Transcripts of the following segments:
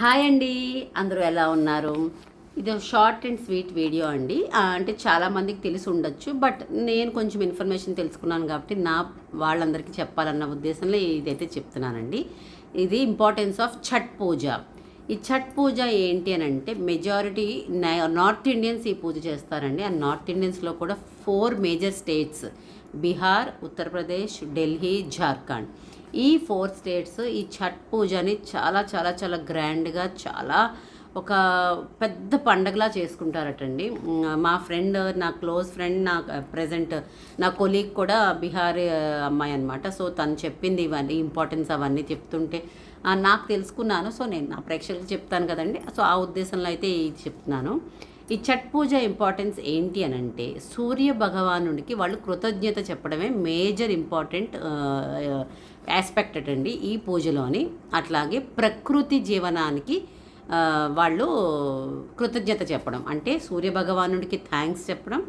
Hi అండి. అందరూ ఎలా ఉన్నారు? ఇది షార్ట్ అండ్ స్వీట్ వీడియో అండి. అంటే చాలామందికి తెలిసి ఉండొచ్చు బట్ నేను కొంచెం ఇన్ఫర్మేషన్ తెలుసుకున్నాను కాబట్టి నా వాళ్ళందరికీ చెప్పాలన్న ఉద్దేశంలో ఇదైతే చెప్తున్నానండి. ఇది ఇంపార్టెన్స్ ఆఫ్ ఛట్ పూజ. ఈ ఛట్ పూజ ఏంటి అని అంటే మెజారిటీ నార్త్ ఇండియన్స్ ఈ పూజ చేస్తారండి. ఆ నార్త్ ఇండియన్స్లో కూడా four major states Bihar Uttar Pradesh Delhi Jharkhand ఈ ఫోర్ స్టేట్స్ ఈ ఛట్ పూజని చాలా చాలా చాలా గ్రాండ్గా చాలా ఒక పెద్ద పండగలా చేసుకుంటారటండి. మా ఫ్రెండ్ నా క్లోజ్ ఫ్రెండ్ నా ప్రజెంట్ నా కొలీగ్ కూడా బీహారీ అమ్మాయి అనమాట సో తను చెప్పింది ఇవన్నీ ఇంపార్టెన్స్ అవన్నీ చెప్తుంటే నాకు తెలుసుకున్నాను. సో నేను నా ప్రేక్షకులకు చెప్తాను కదండి. సో ఆ ఉద్దేశంలో అయితే ఇది చెప్తున్నాను. ఈ ఛట్ పూజ ఇంపార్టెన్స్ ఏంటి అని అంటే సూర్య భగవానుడికి వాళ్ళు కృతజ్ఞత చెప్పడమే మేజర్ ఇంపార్టెంట్ ఆస్పెక్ట్ అటండి ఈ పూజలోని. అట్లాగే ప్రకృతి జీవనానికి వాళ్ళు కృతజ్ఞత చెప్పడం. అంటే సూర్య భగవానుడికి థ్యాంక్స్ చెప్పడం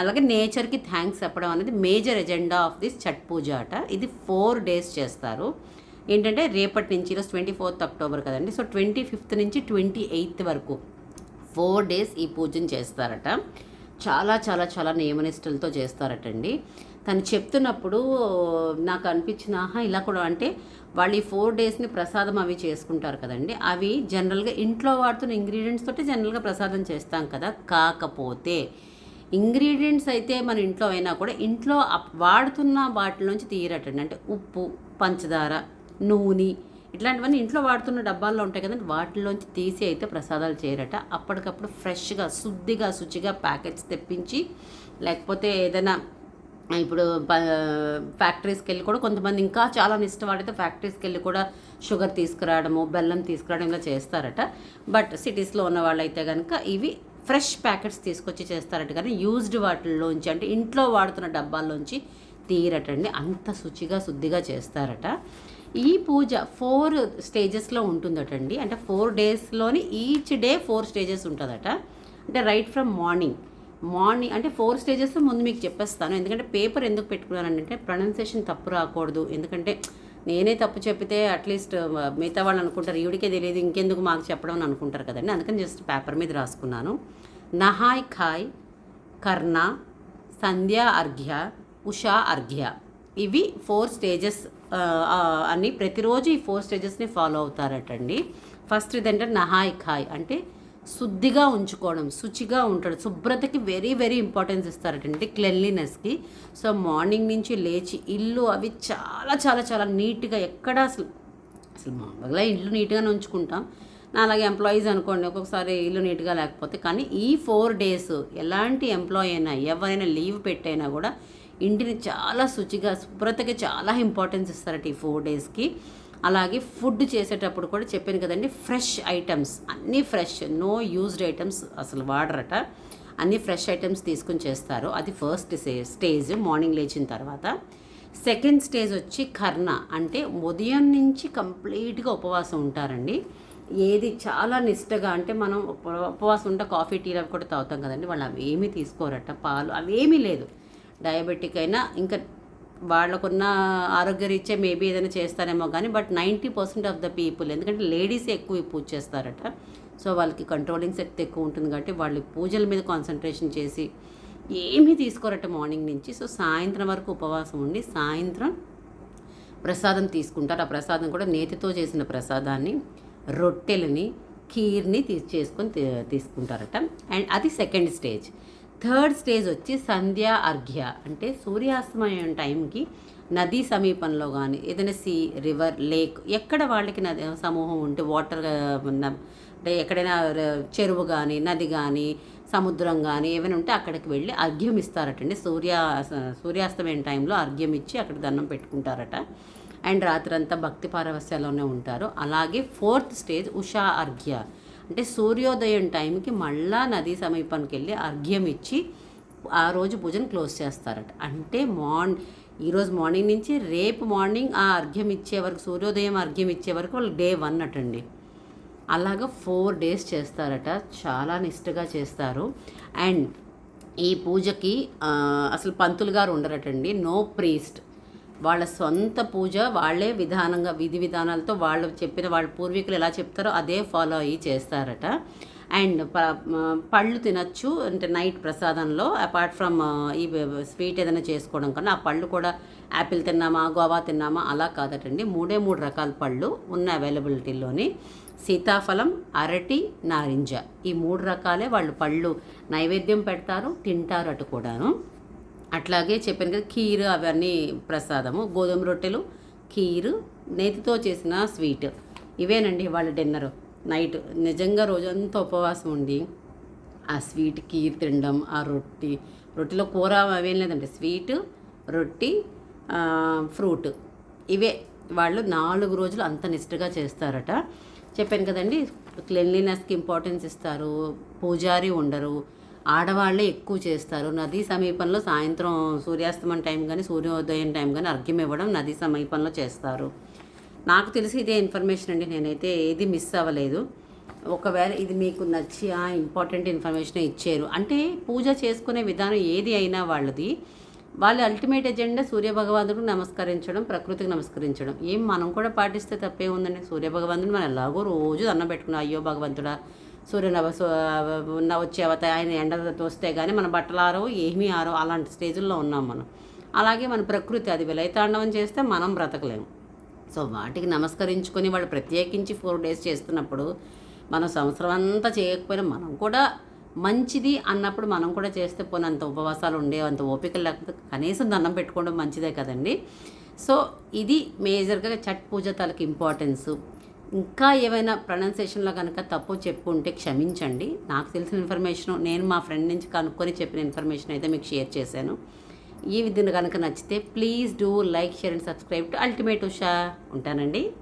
అలాగే నేచర్కి థ్యాంక్స్ చెప్పడం అనేది major agenda of this Chhath Puja అట. ఇది ఫోర్ డేస్ చేస్తారు. ఏంటంటే రేపటి నుంచి ఈరోజు ట్వంటీ ఫోర్త్ అక్టోబర్ కదండి. సో ట్వంటీ ఫిఫ్త్ నుంచి ట్వంటీ ఎయిత్ వరకు ఫోర్ డేస్ ఈ పూజను చేస్తారట. చాలా చాలా చాలా నియమనిష్టలతో చేస్తారటండి. తను చెప్తున్నప్పుడు నాకు అనిపించిన ఆహా ఇలా కూడా అంటే వాళ్ళు ఈ ఫోర్ డేస్ని ప్రసాదం అవి చేసుకుంటారు కదండి. అవి జనరల్గా ఇంట్లో వాడుతున్న ఇంగ్రీడియంట్స్ తోటి జనరల్గా ప్రసాదం చేస్తాం కదా. కాకపోతే ఇంగ్రీడియంట్స్ అయితే మన ఇంట్లో అయినా కూడా ఇంట్లో అప్- వాడుతున్న నుంచి తీయరటండి. అంటే ఉప్పు పంచదార నూనె ఇట్లాంటివన్నీ ఇంట్లో వాడుతున్న డబ్బాల్లో ఉంటాయి కదండి వాటిలోంచి తీసి అయితే ప్రసాదాలు చేయరట. అప్పటికప్పుడు ఫ్రెష్గా శుద్ధిగా శుచిగా ప్యాకెట్స్ తెప్పించి లేకపోతే ఏదైనా ఇప్పుడు ఫ్యాక్టరీస్కి వెళ్ళి కూడా కొంతమంది ఇంకా చాలా ఇష్టపడితే ఫ్యాక్టరీస్కి వెళ్ళి కూడా షుగర్ తీసుకురావడము బెల్లం తీసుకురావడం ఇలా చేస్తారట. బట్ సిటీస్లో ఉన్న వాళ్ళైతే కనుక ఇవి ఫ్రెష్ ప్యాకెట్స్ తీసుకొచ్చి చేస్తారట. కానీ యూజ్డ్ వాటిల్లోంచి అంటే ఇంట్లో వాడుతున్న డబ్బాల్లోంచి తీరటండి. అంత శుచిగా శుద్ధిగా చేస్తారట. ఈ పూజ ఫోర్ స్టేజెస్లో ఉంటుందటండి. అంటే ఫోర్ డేస్లోని ఈచ్ డే ఫోర్ స్టేజెస్ ఉంటుందట. అంటే రైట్ ఫ్రమ్ మార్నింగ్. మార్నింగ్ అంటే ఫోర్ స్టేజెస్ ముందు మీకు చెప్పేస్తాను. ఎందుకంటే పేపర్ ఎందుకు పెట్టుకున్నానంటే ప్రొనౌన్సియేషన్ తప్పు రాకూడదు. ఎందుకంటే నేనే తప్పు చెప్పితే అట్లీస్ట్ మిగతా వాళ్ళు అనుకుంటారు ఈవిడికే తెలియదు ఇంకెందుకు మాకు చెప్పడం అని అనుకుంటారు కదండి. అందుకని జస్ట్ పేపర్ మీద రాసుకున్నాను. నహాయ్ ఖాయ్ కర్ణ సంధ్య అర్ఘ్య ఉషా అర్ఘ్య. ఇవి ఫోర్ స్టేజెస్ అని ప్రతిరోజు ఈ ఫోర్ స్టేజెస్ని ఫాలో అవుతారటండి. ఫస్ట్ ఇదంటే నహాయ్ ఖాయ్ అంటే శుద్ధిగా ఉంచుకోవడం శుచిగా ఉంటాడు శుభ్రతకి వెరీ వెరీ ఇంపార్టెన్స్ ఇస్తారటండి. క్లెన్లీనెస్కి. సో మార్నింగ్ నుంచి లేచి ఇల్లు అవి చాలా చాలా చాలా నీట్గా ఎక్కడ అసలు అసలు మామూలుగా ఇల్లు నీట్గానే ఉంచుకుంటాం. నా అలాగే ఎంప్లాయీస్ అనుకోండి ఒక్కొక్కసారి ఇల్లు నీట్గా లేకపోతే కానీ ఈ ఫోర్ డేస్ ఎలాంటి ఎంప్లాయీ అయినా ఎవరైనా లీవ్ పెట్టైనా కూడా ఇంటిని చాలా శుచిగా శుభ్రతకి చాలా ఇంపార్టెన్స్ ఇస్తారట ఈ ఫోర్ డేస్కి అలాగే ఫుడ్ చేసేటప్పుడు కూడా చెప్పాను కదండి ఫ్రెష్ ఐటమ్స్ అన్నీ ఫ్రెష్ నో యూజ్డ్ ఐటమ్స్ అసలు వాడరట. అన్ని ఫ్రెష్ ఐటమ్స్ తీసుకుని చేస్తారు. అది ఫస్ట్ స్టేజ్ మార్నింగ్ లేచిన తర్వాత. సెకండ్ స్టేజ్ వచ్చి కర్ణ అంటే ఉదయం నుంచి కంప్లీట్గా ఉపవాసం ఉంటారండి. ఏది చాలా నిష్టగా అంటే మనం ఉప- ఉపవాసం ఉంటే కాఫీ టీలు అవి కూడా తాగుతాం కదండి. వాళ్ళు అవి ఏమీ తీసుకోరట పాలు అవేమీ లేదు. డయాబెటిక్ అయినా ఇంకా వాళ్ళకున్న ఆరోగ్యరీత్యా మేబీ ఏదైనా చేస్తారేమో కానీ but ninety percent of the people ఎందుకంటే లేడీస్ ఎక్కువ పూజ చేస్తారట. సో వాళ్ళకి కంట్రోలింగ్ శక్తి ఎక్కువ ఉంటుంది కాబట్టి వాళ్ళు పూజల మీద కాన్సన్ట్రేషన్ చేసి ఏమీ తీసుకోరట మార్నింగ్ నుంచి. సో సాయంత్రం వరకు ఉపవాసం ఉండి సాయంత్రం ప్రసాదం తీసుకుంటారు. ఆ ప్రసాదం కూడా నేతితో చేసిన ప్రసాదాన్ని రొట్టెలని కీర్ని తీ చేసుకొని తీసుకుంటారట. అండ్ అది సెకండ్ స్టేజ్. థర్డ్ స్టేజ్ వచ్చి సంధ్యా అర్ఘ్య. అంటే సూర్యాస్తమయం టైంకి నదీ సమీపంలో కానీ ఏదైనా సీ రివర్ లేక్ ఎక్కడ వాళ్ళకి నది సమూహం ఉంటే వాటర్ అంటే ఎక్కడైనా చెరువు కానీ నది కానీ సముద్రం కానీ ఏమైనా ఉంటే అక్కడికి వెళ్ళి అర్ఘ్యం ఇస్తారటండి. సూర్య సూర్యాస్తమయం టైంలో అర్ఘ్యం ఇచ్చి అక్కడ దండం పెట్టుకుంటారట. అండ్ రాత్రంతా భక్తి పారవస్యాల్లోనే ఉంటారు. అలాగే ఫోర్త్ స్టేజ్ ఉషా అర్ఘ్య. అంటే సూర్యోదయం టైంకి మళ్ళా నదీ సమీపానికి వెళ్ళి అర్ఘ్యం ఇచ్చి ఆ రోజు పూజను క్లోజ్ చేస్తారట. అంటే మార్న్ ఈరోజు మార్నింగ్ నుంచి రేపు మార్నింగ్ ఆ అర్ఘ్యం ఇచ్చే వరకు సూర్యోదయం అర్ఘ్యం ఇచ్చే వరకు వాళ్ళు డే వన్ అటండి. అలాగా ఫోర్ డేస్ చేస్తారట. చాలా నిష్టగా చేస్తారు. అండ్ ఈ పూజకి అసలు పంతులు గారు ఉండరటండి. No priest. వాళ్ళ సొంత పూజ వాళ్ళే విధానంగా విధి విధానాలతో వాళ్ళు చెప్పిన వాళ్ళ పూర్వీకులు ఎలా చెప్తారో అదే ఫాలో అయ్యి చేస్తారట. అండ్ ప- పళ్ళు తినచ్చు అంటే నైట్ ప్రసాదంలో అపార్ట్ ఫ్రమ్ ఈ స్వీట్ ఏదైనా చేసుకోవడం కన్నా ఆ పళ్ళు కూడా యాపిల్ తిన్నామా గోవా తిన్నామా అలా కాదటండి. మూడే మూడు రకాల పళ్ళు ఉన్న అవైలబిలిటీలోని సీతాఫలం అరటి నారింజ. ఈ మూడు రకాలే వాళ్ళు పళ్ళు నైవేద్యం పెడతారు తింటారు అటు కూడాను. అట్లాగే చెప్పాను కదా కీరు అవన్నీ ప్రసాదము గోధుమ రొట్టెలు కీరు నేతితో చేసిన స్వీట్. ఇవేనండి వాళ్ళ డిన్నర్. నైట్ నిజంగా రోజంతా ఉపవాసం ఉండి ఆ స్వీట్ కీర్ తినడం ఆ రొట్టి రొట్టెలో కూర అవేం లేదండి. స్వీట్ రొట్టి ఫ్రూట్. ఇవే వాళ్ళు నాలుగు రోజులు అంత నిష్ఠగా చేస్తారట. చెప్పాను కదండి క్లెన్లీనెస్కి ఇంపార్టెన్స్ ఇస్తారు పూజారి ఉండరు ఆడవాళ్ళే ఎక్కువ చేస్తారు. నదీ సమీపంలో సాయంత్రం సూర్యాస్తమం టైం కానీ సూర్యోదయం టైం కానీ అర్ఘ్యం ఇవ్వడం నదీ సమీపంలో చేస్తారు. నాకు తెలిసి ఇదే ఇన్ఫర్మేషన్ అండి. నేనైతే ఏది మిస్ అవ్వలేదు. ఒకవేళ ఇది మీకు నచ్చి ఆ ఇంపార్టెంట్ ఇన్ఫర్మేషన్ ఇచ్చారు. అంటే పూజ చేసుకునే విధానం ఏది అయినా వాళ్ళది. వాళ్ళ అల్టిమేట్ ఎజెండా సూర్యభగవానుడికి నమస్కరించడం ప్రకృతికి నమస్కరించడం. ఏం మనం కూడా పాటిస్తే తప్పే ఉందండి. సూర్యభగవంతుడు మనం ఎలాగో రోజు అన్నం పెట్టుకున్నాం అయ్యో భగవంతుడా సూర్య ఉన్న వచ్చే అవత ఆయన ఎండ తోస్తే కానీ మన బట్టలు ఆరవు ఏమీ ఆరవు అలాంటి స్టేజ్లో ఉన్నాం మనం. అలాగే మన ప్రకృతి అది విలయతాండవం చేస్తే మనం బ్రతకలేము. సో వాటికి నమస్కరించుకొని వాళ్ళు ప్రత్యేకించి ఫోర్ డేస్ చేస్తున్నప్పుడు మనం సంవత్సరం అంతా చేయకపోయినా మనం కూడా మంచిది అన్నప్పుడు మనం కూడా చేస్తే పోనీ అంత ఉపవాసాలు ఉండే అంత ఓపిక లేకపోతే కనీసం దండం పెట్టుకోవడం మంచిదే కదండి. సో ఇది మేజర్గా చట్ పూజ తలకి ఇంపార్టెన్స్ ఇంకా ఏవైనా ప్రొనౌన్సియేషన్లో కనుక తప్పు చెప్పుకుంటే క్షమించండి. నాకు తెలిసిన ఇన్ఫర్మేషన్ నేను మా ఫ్రెండ్ నుంచి కనుక్కొని చెప్పిన ఇన్ఫర్మేషన్ అయితే మీకు షేర్ చేశాను. ఈ విధంగా కనుక నచ్చితే please do like share and subscribe to ultimate Usha. ఉంటానండి.